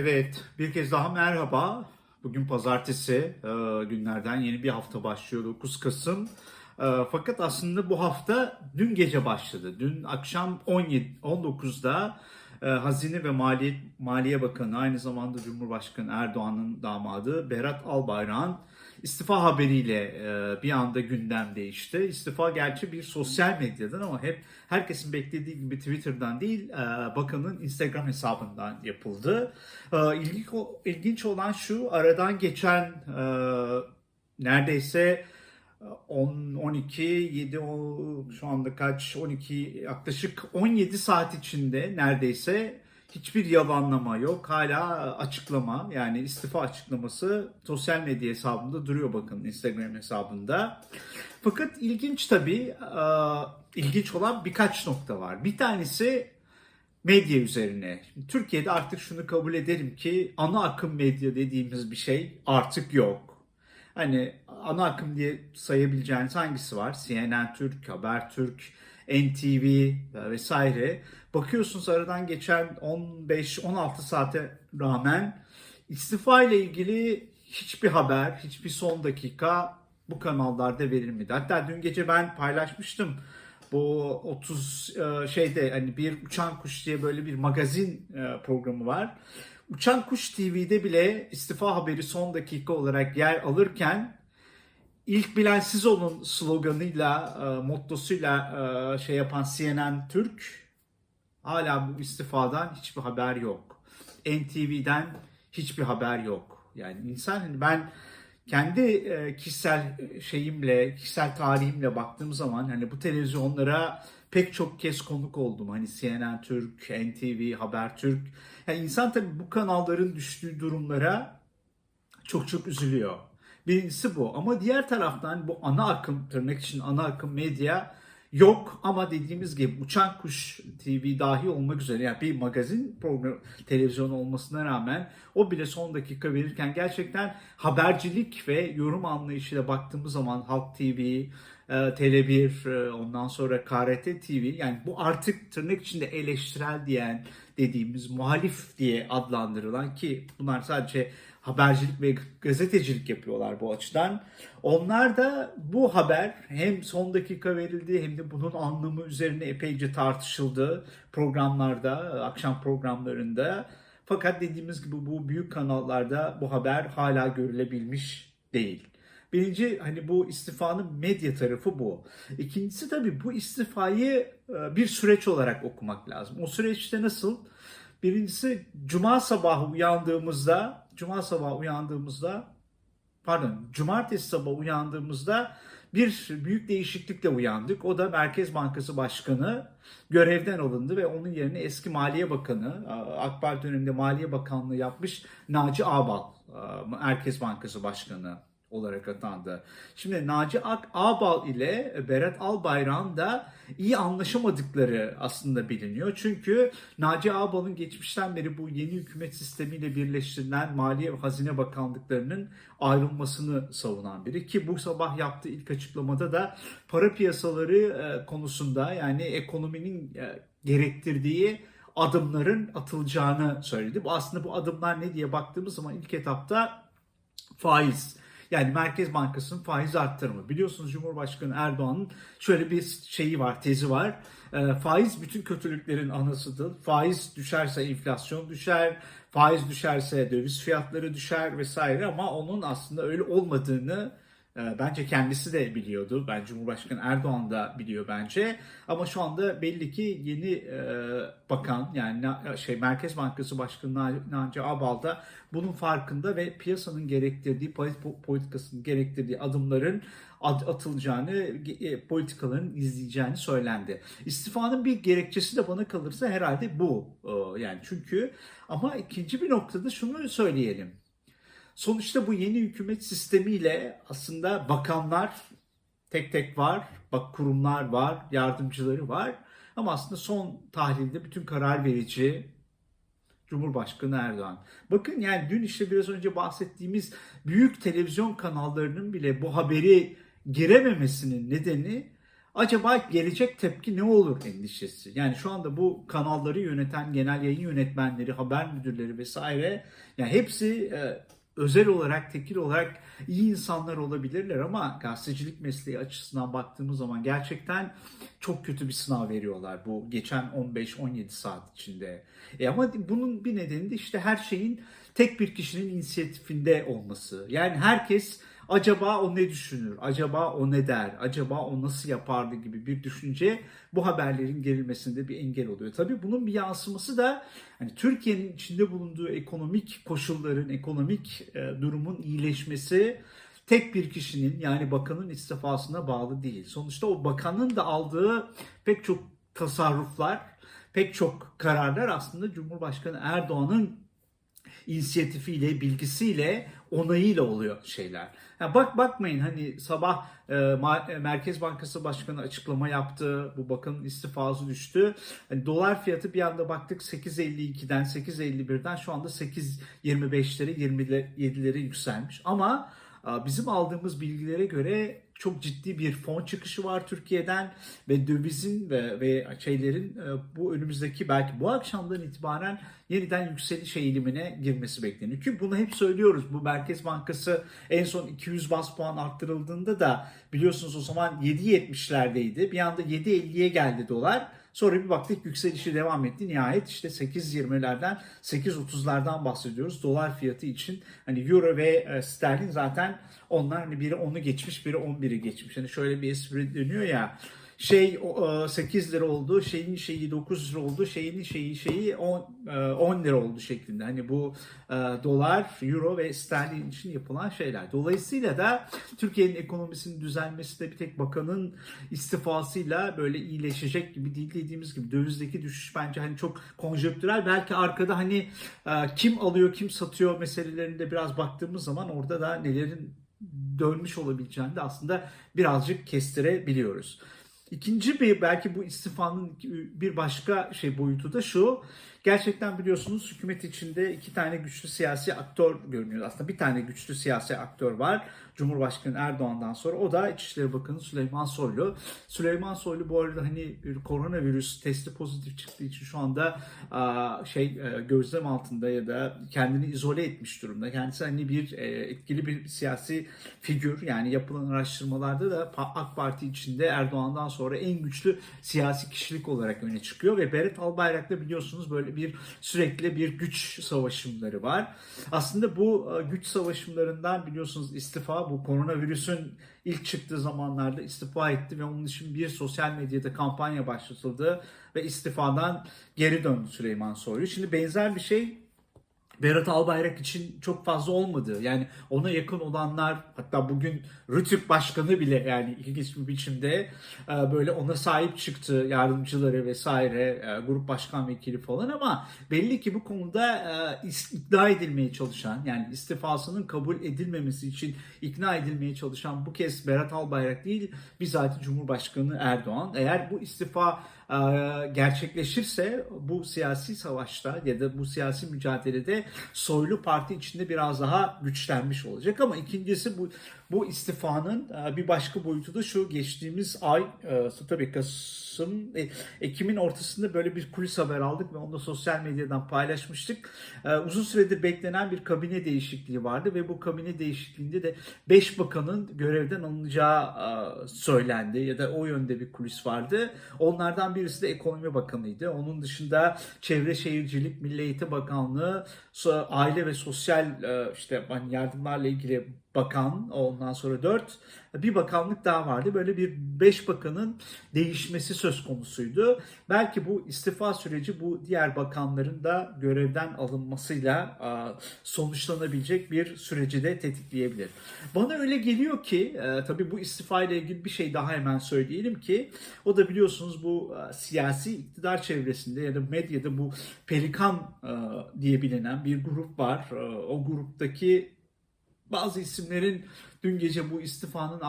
Evet, bir kez daha merhaba. Bugün pazartesi, e, günlerden yeni bir hafta başlıyor 9 Kasım. E, Fakat aslında bu hafta dün gece başladı. Dün akşam 17 19'da e, Hazine ve Maliye, Maliye Bakanı aynı zamanda Cumhurbaşkanı Erdoğan'ın damadı Berat Albayrak'ın istifa haberiyle e, bir anda gündem değişti. İstifa gerçi bir sosyal medyadan ama hep herkesin beklediği gibi Twitter'dan değil e, bakanın Instagram hesabından yapıldı. E, ilginç, ilginç olan şu aradan geçen e, neredeyse 10, 12, 7, o- şu anda kaç, 12, yaklaşık 17 saat içinde neredeyse hiçbir yalanlama yok. Hala açıklama yani istifa açıklaması sosyal medya hesabında duruyor bakın Instagram hesabında. Fakat ilginç tabii, e, ilginç olan birkaç nokta var. Bir tanesi medya üzerine. Türkiye'de artık şunu kabul edelim ki ana akım medya dediğimiz bir şey artık yok. Hani ana akım diye sayabileceğiniz hangisi var? CNN Türk, Habertürk, NTV e, vesaire. Bakıyorsunuz aradan geçen 15-16 saate rağmen istifa ile ilgili hiçbir haber, hiçbir son dakika bu kanallarda verilmedi. Hatta dün gece ben paylaşmıştım. Bu 30 e, şeyde hani bir Uçan Kuş diye böyle bir magazin e, programı var. Uçan Kuş TV'de bile istifa haberi son dakika olarak yer alırken ilk bilen siz olun sloganıyla, e, mottosuyla e, şey yapan CNN Türk hala bu istifadan hiçbir haber yok. NTV'den hiçbir haber yok. Yani insan hani ben kendi e, kişisel şeyimle, kişisel tarihimle baktığım zaman hani bu televizyonlara pek çok kez konuk oldum. Hani CNN Türk, NTV, Habertürk. Yani insan tabii bu kanalların düştüğü durumlara çok çok üzülüyor. Birincisi bu. Ama diğer taraftan bu ana akım, tırnak için ana akım medya yok. Ama dediğimiz gibi Uçan Kuş TV dahi olmak üzere yani bir magazin programı, televizyon olmasına rağmen o bile son dakika verirken gerçekten habercilik ve yorum anlayışıyla baktığımız zaman Halk TV, e, Tele1, e, ondan sonra KRT TV yani bu artık tırnak içinde eleştirel diyen dediğimiz muhalif diye adlandırılan ki bunlar sadece habercilik ve gazetecilik yapıyorlar bu açıdan. Onlar da bu haber hem son dakika verildi hem de bunun anlamı üzerine epeyce tartışıldı programlarda, akşam programlarında. Fakat dediğimiz gibi bu büyük kanallarda bu haber hala görülebilmiş değil. Birinci hani bu istifanın medya tarafı bu. İkincisi tabii bu istifayı e, bir süreç olarak okumak lazım. O süreçte nasıl? Birincisi cuma sabahı uyandığımızda, cuma sabahı uyandığımızda, pardon, cumartesi sabahı uyandığımızda bir büyük değişiklikle uyandık. O da Merkez Bankası Başkanı görevden alındı ve onun yerine eski Maliye Bakanı, AK Parti döneminde Maliye Bakanlığı yapmış Naci Ağbal, Merkez Bankası Başkanı olarak atandı. Şimdi Naci Ak Ağbal ile Berat Albayrak'ın da iyi anlaşamadıkları aslında biliniyor. Çünkü Naci Ağbal'ın geçmişten beri bu yeni hükümet sistemiyle birleştirilen Maliye ve Hazine Bakanlıklarının ayrılmasını savunan biri ki bu sabah yaptığı ilk açıklamada da para piyasaları e, konusunda yani ekonominin e, gerektirdiği adımların atılacağını söyledi. Bu aslında bu adımlar ne diye baktığımız zaman ilk etapta faiz. Yani Merkez Bankası'nın faiz arttırımı. Biliyorsunuz Cumhurbaşkanı Erdoğan'ın şöyle bir şeyi var, tezi var. E, faiz bütün kötülüklerin anasıdır. Faiz düşerse enflasyon düşer, faiz düşerse döviz fiyatları düşer vesaire ama onun aslında öyle olmadığını bence kendisi de biliyordu. Ben Cumhurbaşkanı Erdoğan da biliyor bence. Ama şu anda belli ki yeni e, bakan yani şey Merkez Bankası Başkanı Na- Naci Ağbal da bunun farkında ve piyasanın gerektirdiği polit- politikasının gerektirdiği adımların at- atılacağını, e, politikaların izleyeceğini söylendi. İstifanın bir gerekçesi de bana kalırsa herhalde bu. E, Yani çünkü ama ikinci bir noktada şunu söyleyelim. Sonuçta bu yeni hükümet sistemiyle aslında bakanlar tek tek var, bak kurumlar var, yardımcıları var. Ama aslında son tahlilde bütün karar verici Cumhurbaşkanı Erdoğan. Bakın yani dün işte biraz önce bahsettiğimiz büyük televizyon kanallarının bile bu haberi girememesinin nedeni acaba gelecek tepki ne olur endişesi. Yani şu anda bu kanalları yöneten genel yayın yönetmenleri, haber müdürleri vesaire yani hepsi e, özel olarak, tekil olarak iyi insanlar olabilirler ama gazetecilik mesleği açısından baktığımız zaman gerçekten çok kötü bir sınav veriyorlar bu geçen 15-17 saat içinde. E ama bunun bir nedeni de işte her şeyin tek bir kişinin inisiyatifinde olması. Yani herkes acaba o ne düşünür, acaba o ne der, acaba o nasıl yapardı gibi bir düşünce bu haberlerin gerilmesinde bir engel oluyor. Tabii bunun bir yansıması da hani Türkiye'nin içinde bulunduğu ekonomik koşulların, ekonomik e, durumun iyileşmesi tek bir kişinin yani bakanın istifasına bağlı değil. Sonuçta o bakanın da aldığı pek çok tasarruflar, pek çok kararlar aslında Cumhurbaşkanı Erdoğan'ın inisiyatifiyle, bilgisiyle, onayıyla oluyor şeyler. Ya bak bakmayın hani sabah e, e, Merkez Bankası Başkanı açıklama yaptı. Bu bakanın istifası düştü. Hani dolar fiyatı bir anda baktık 8.52'den 8.51'den şu anda 8.25'lere 27'lere yükselmiş. Ama bizim aldığımız bilgilere göre çok ciddi bir fon çıkışı var Türkiye'den ve dövizin ve, ve şeylerin e, bu önümüzdeki belki bu akşamdan itibaren yeniden yükseliş eğilimine girmesi bekleniyor. Ki bunu hep söylüyoruz. Bu Merkez Bankası en son 200 bas puan arttırıldığında da biliyorsunuz o zaman 7.70'lerdeydi. Bir anda 7.50'ye geldi dolar. Sonra bir baktık yükselişi devam etti. Nihayet işte 8.20'lerden 8.30'lardan bahsediyoruz. Dolar fiyatı için hani euro ve e, sterlin zaten onlar hani biri 10'u geçmiş biri 11'i geçmiş. Hani şöyle bir espri dönüyor ya şey o, e, 8 lira oldu, şeyin şeyi 9 lira oldu, şeyin şeyi şeyi 10, e, 10 lira oldu şeklinde. Hani bu e, dolar, euro ve sterlin için yapılan şeyler. Dolayısıyla da Türkiye'nin ekonomisinin düzelmesi de bir tek bakanın istifasıyla böyle iyileşecek gibi değil dediğimiz gibi dövizdeki düşüş bence hani çok konjonktürel. Belki arkada hani e, kim alıyor kim satıyor meselelerinde biraz baktığımız zaman orada da nelerin dönmüş olabileceğini de aslında birazcık kestirebiliyoruz. İkinci bir belki bu istifanın bir başka şey boyutu da şu. Gerçekten biliyorsunuz hükümet içinde iki tane güçlü siyasi aktör görünüyor. Aslında bir tane güçlü siyasi aktör var. Cumhurbaşkanı Erdoğan'dan sonra o da İçişleri Bakanı Süleyman Soylu. Süleyman Soylu bu arada hani bir koronavirüs testi pozitif çıktığı için şu anda şey e, gözlem altında ya da kendini izole etmiş durumda. Kendisi hani bir e, etkili bir siyasi figür. Yani yapılan araştırmalarda da AK Parti içinde Erdoğan'dan sonra en güçlü siyasi kişilik olarak öne çıkıyor ve Berat Albayrak'ta biliyorsunuz böyle bir sürekli bir güç savaşımları var. Aslında bu e, güç savaşımlarından biliyorsunuz istifa bu koronavirüsün ilk çıktığı zamanlarda istifa etti ve onun için bir sosyal medyada kampanya başlatıldı ve istifadan geri döndü Süleyman Soylu. Şimdi benzer bir şey Berat Albayrak için çok fazla olmadı. Yani ona yakın olanlar hatta bugün Rütük Başkanı bile yani ilginç bir biçimde e, böyle ona sahip çıktı yardımcıları vesaire e, grup başkan vekili falan ama belli ki bu konuda e, ikna edilmeye çalışan yani istifasının kabul edilmemesi için ikna edilmeye çalışan bu kez Berat Albayrak değil bizzat Cumhurbaşkanı Erdoğan. Eğer bu istifa gerçekleşirse bu siyasi savaşta ya da bu siyasi mücadelede soylu parti içinde biraz daha güçlenmiş olacak. Ama ikincisi bu bu istifanın e, bir başka boyutu da şu geçtiğimiz ay e, tabii Kasım e, Ekim'in ortasında böyle bir kulis haber aldık ve onu da sosyal medyadan paylaşmıştık. Uzun süredir beklenen bir kabine değişikliği vardı ve bu kabine değişikliğinde de 5 bakanın görevden alınacağı söylendi ya da o yönde bir kulis vardı. Onlardan birisi de Ekonomi Bakanı'ydı. Onun dışında Çevre Şehircilik, Milli Eğitim Bakanlığı, Aile ve Sosyal e, işte hani yardımlarla ilgili bakan, ondan sonra dört bir bakanlık daha vardı. Böyle bir beş bakanın değişmesi söz konusuydu. Belki bu istifa süreci bu diğer bakanların da görevden alınmasıyla sonuçlanabilecek bir süreci de tetikleyebilir. Bana öyle geliyor ki e, tabii bu istifa ile ilgili bir şey daha hemen söyleyelim ki o da biliyorsunuz bu e, siyasi iktidar çevresinde ya da medyada bu Pelikan e, diye bilinen bir grup var. O gruptaki bazı isimlerin dün gece bu istifanın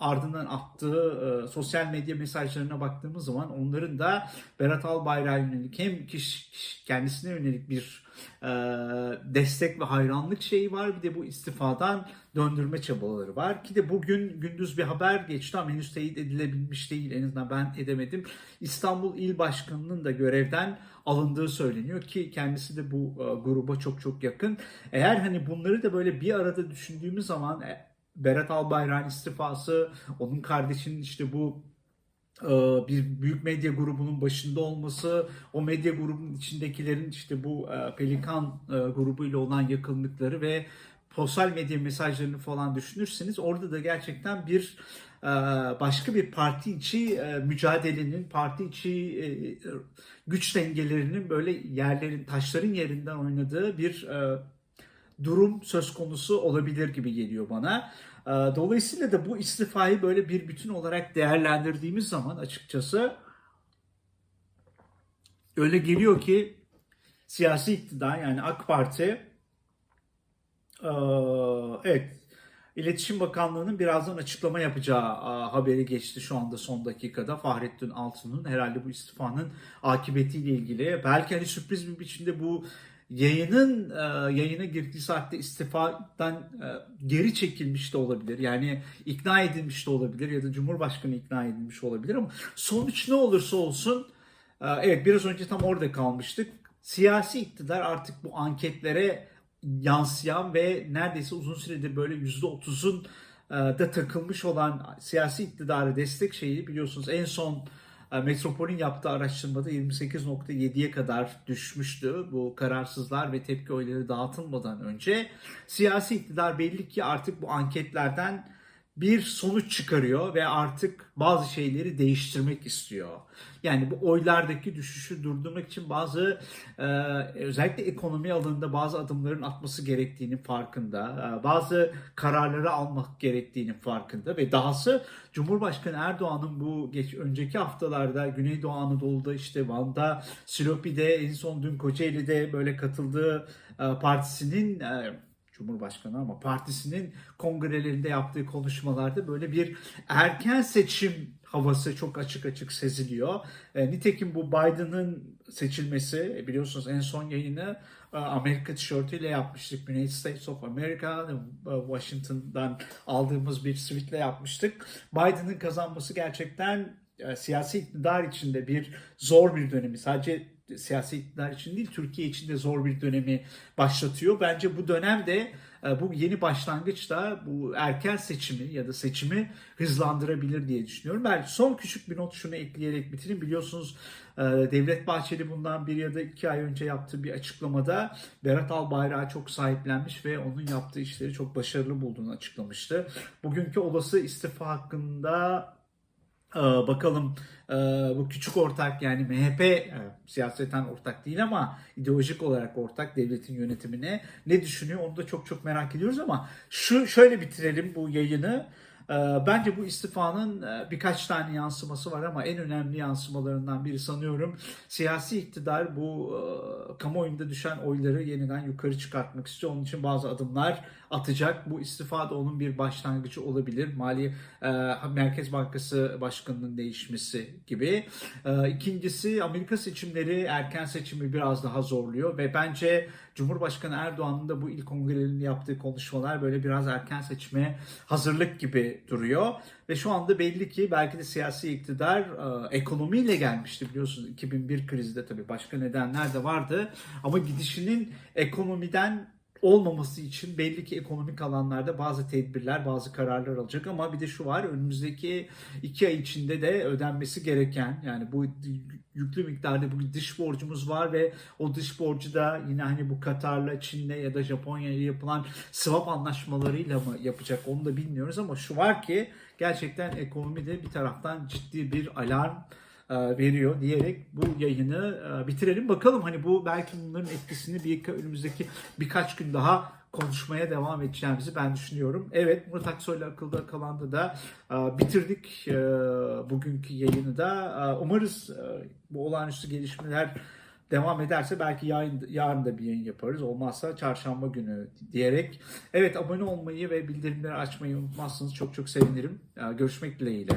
ardından attığı e, sosyal medya mesajlarına baktığımız zaman onların da Berat Albayrak'a yönelik hem kişi, kişi- kendisine yönelik bir e, destek ve hayranlık şeyi var. Bir de bu istifadan döndürme çabaları var. Ki de bugün gündüz bir haber geçti ama henüz teyit edilebilmiş değil. En azından ben edemedim. İstanbul İl Başkanı'nın da görevden alındığı söyleniyor ki kendisi de bu e, gruba çok çok yakın. Eğer hani bunları da böyle bir arada düşündüğümüz zaman e, Berat Albayrak'ın istifası, onun kardeşinin işte bu e, bir büyük medya grubunun başında olması, o medya grubunun içindekilerin işte bu e, Pelikan e, grubuyla olan yakınlıkları ve sosyal medya mesajlarını falan düşünürseniz orada da gerçekten bir başka bir parti içi mücadelenin, parti içi güç dengelerinin böyle yerlerin, taşların yerinden oynadığı bir durum söz konusu olabilir gibi geliyor bana. Ee, Dolayısıyla da bu istifayı böyle bir bütün olarak değerlendirdiğimiz zaman açıkçası öyle geliyor ki siyasi iktidar yani AK Parti ee, evet İletişim Bakanlığı'nın birazdan açıklama yapacağı aa, haberi geçti şu anda son dakikada. Fahrettin Altun'un herhalde bu istifanın akıbetiyle ilgili. Belki hani sürpriz bir biçimde bu yayının e, yayına girdiği saatte istifadan e, geri çekilmiş de olabilir. Yani ikna edilmiş de olabilir ya da Cumhurbaşkanı ikna edilmiş olabilir ama sonuç ne olursa olsun e, evet biraz önce tam orada kalmıştık. Siyasi iktidar artık bu anketlere yansıyan ve neredeyse uzun süredir böyle %30'un e, da takılmış olan siyasi iktidarı destek şeyi biliyorsunuz en son Metropol'ün yaptığı araştırmada 28.7'ye kadar düşmüştü bu kararsızlar ve tepki oyları dağıtılmadan önce. Siyasi iktidar belli ki artık bu anketlerden bir sonuç çıkarıyor ve artık bazı şeyleri değiştirmek istiyor. Yani bu oylardaki düşüşü durdurmak için bazı e, özellikle ekonomi alanında bazı adımların atması gerektiğinin farkında. E, bazı kararları almak gerektiğinin farkında ve dahası Cumhurbaşkanı Erdoğan'ın bu geç önceki haftalarda Güneydoğu Anadolu'da işte Van'da, Silopi'de en son dün Kocaeli'de böyle katıldığı e, partisinin e, Cumhurbaşkanı ama partisinin kongrelerinde yaptığı konuşmalarda böyle bir erken seçim havası çok açık açık seziliyor. E, nitekim bu Biden'ın seçilmesi e, biliyorsunuz en son yayını e, Amerika tişörtüyle yapmıştık. United States of America e, Washington'dan aldığımız bir tweetle yapmıştık. Biden'ın kazanması gerçekten e, siyasi iktidar içinde bir zor bir dönemi. Sadece siyasi iktidar için değil Türkiye için de zor bir dönemi başlatıyor. Bence bu dönemde e, bu yeni başlangıç da bu erken seçimi ya da seçimi hızlandırabilir diye düşünüyorum. Ben son küçük bir not şunu ekleyerek bitireyim. Biliyorsunuz e, Devlet Bahçeli bundan bir ya da iki ay önce yaptığı bir açıklamada Berat Albayrak'a çok sahiplenmiş ve onun yaptığı işleri çok başarılı bulduğunu açıklamıştı. Bugünkü olası istifa hakkında bakalım e, bu küçük ortak yani MHP e, siyaseten ortak değil ama ideolojik olarak ortak devletin yönetimine ne düşünüyor onu da çok çok merak ediyoruz ama şu şöyle bitirelim bu yayını. Ee, Bence bu istifanın e, birkaç tane yansıması var ama en önemli yansımalarından biri sanıyorum siyasi iktidar bu kamuoyunda düşen oyları yeniden yukarı çıkartmak istiyor. Onun için bazı adımlar atacak. Bu istifa da onun bir başlangıcı olabilir. Mali e, Merkez Bankası Başkanı'nın değişmesi gibi. E, İkincisi Amerika seçimleri erken seçimi biraz daha zorluyor ve bence Cumhurbaşkanı Erdoğan'ın da bu ilk kongrelerinde yaptığı konuşmalar böyle biraz erken seçime hazırlık gibi duruyor. Ve şu anda belli ki belki de siyasi iktidar e, ekonomiyle gelmişti biliyorsunuz 2001 krizde tabii başka nedenler de vardı. Ama gidişinin ekonomiden olmaması için belli ki ekonomik alanlarda bazı tedbirler, bazı kararlar alacak. Ama bir de şu var önümüzdeki iki ay içinde de ödenmesi gereken yani bu yüklü miktarda bu dış borcumuz var ve o dış borcu da yine hani bu Katar'la, Çin'le ya da Japonya'yla yapılan swap anlaşmalarıyla mı yapacak onu da bilmiyoruz. Ama şu var ki gerçekten ekonomide bir taraftan ciddi bir alarm veriyor diyerek bu yayını e, bitirelim. Bakalım hani bu belki bunların etkisini bir önümüzdeki birkaç gün daha konuşmaya devam edeceğimizi ben düşünüyorum. Evet Murat Aksoy'la akılda kalanda da e, bitirdik e, bugünkü yayını da. E, Umarız e, bu olağanüstü gelişmeler devam ederse belki yarın, yarın da bir yayın yaparız. Olmazsa çarşamba günü diyerek. Evet abone olmayı ve bildirimleri açmayı unutmazsınız. Çok çok sevinirim. Görüşmek dileğiyle.